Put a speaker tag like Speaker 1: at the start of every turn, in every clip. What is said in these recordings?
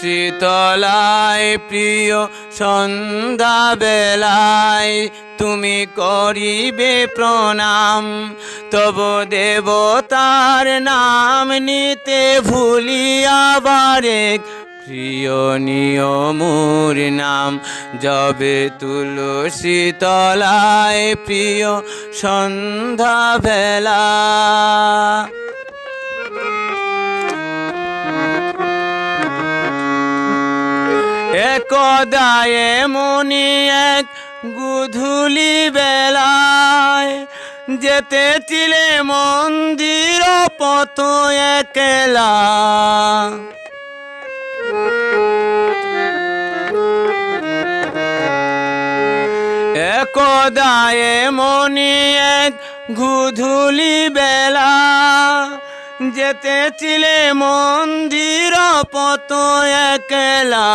Speaker 1: শীতলায় প্রিয় সন্ধ্যা বেলায় তুমি করিবে প্রণাম, তব দেবতার নাম নিতে ভুলিয়া বারেক প্রিয় নিয়মুর নাম, যবে তুলসী তলায় প্রিয় সন্ধ্যা বেলা একদায়ে মনি এক গুধুলি বেলায় যেতে চিলে মন্দির পত একলা। একদায়ে মনি এক গুধুলি বেলা যেতে ছিলে মন্দির পত একলা।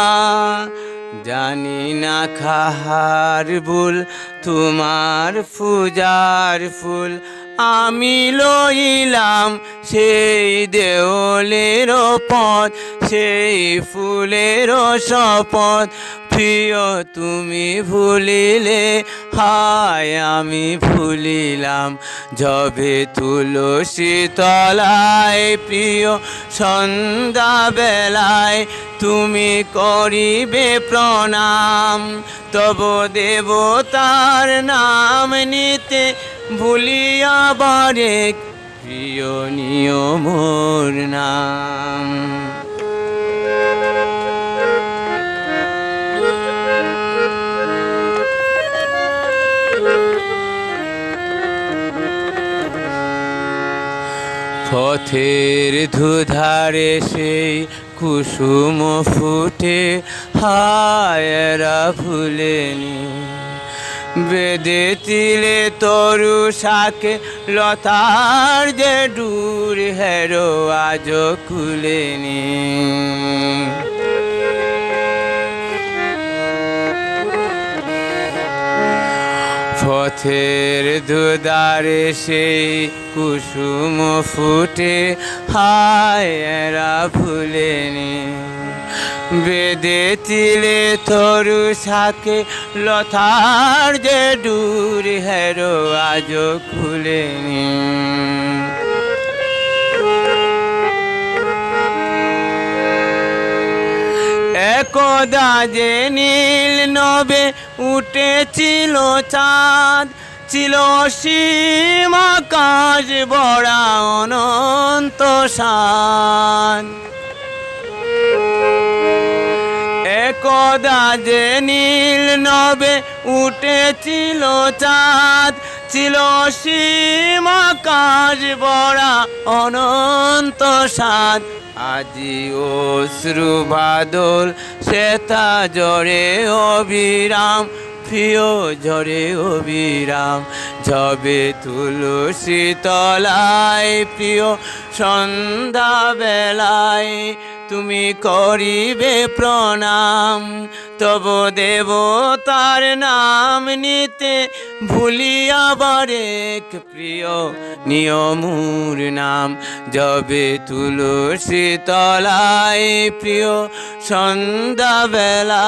Speaker 1: জানি না খাহার ভুল তোমার ফুজার ফুল। আমি লইলাম সেই দেওলের পথ, সেই ফুলের শপথ। প্রিয়, তুমি ভুলিলে, হায়, আমি ভুলিলাম। যবে তুলসী তলায়, প্রিয় সন্ধ্যা বেলায় তুমি করিবে প্রণাম। তব দেবতার নাম নিতে ভুলিয়া বারেক প্রিয় নিয়মোর নাম। পথের ধুধারে সেই কুসুম ফুটে হায়রা ভুলেনি বেদে তিলে তরু শাকে লতার যে ডুর হেরো আজ খুলেনি। পথের দুদারে সেই কুসুম ফুটে হায়রা ভুলেনি বেদে তিলে তরু শাকে লতার যে ডুর হেরো আজ খুলেনি। একদা যে নীল নবে উঠেছিল চাঁদ, ছিল সীম আকাশ বড়া অনন্ত শান একদা যে নীল নবে উঠেছিল চাঁদ, ছিল সীম আকাশ বড়া অনন্ত সাদ আজি অশ্রু বাদল শ্বেতা জরে অবিরাম প্রিয় ঝরে অবিরাম। যবে তুলসী তলায় প্রিয় সন্ধ্যা বেলায় তুমি করিবে প্রণাম, তব দেব তার নাম নিতে ভুলিয়া বারেক প্রিয় নিয়মুর নাম, যবে তুলসী তলায় প্রিয় সন্ধ্যা বেলা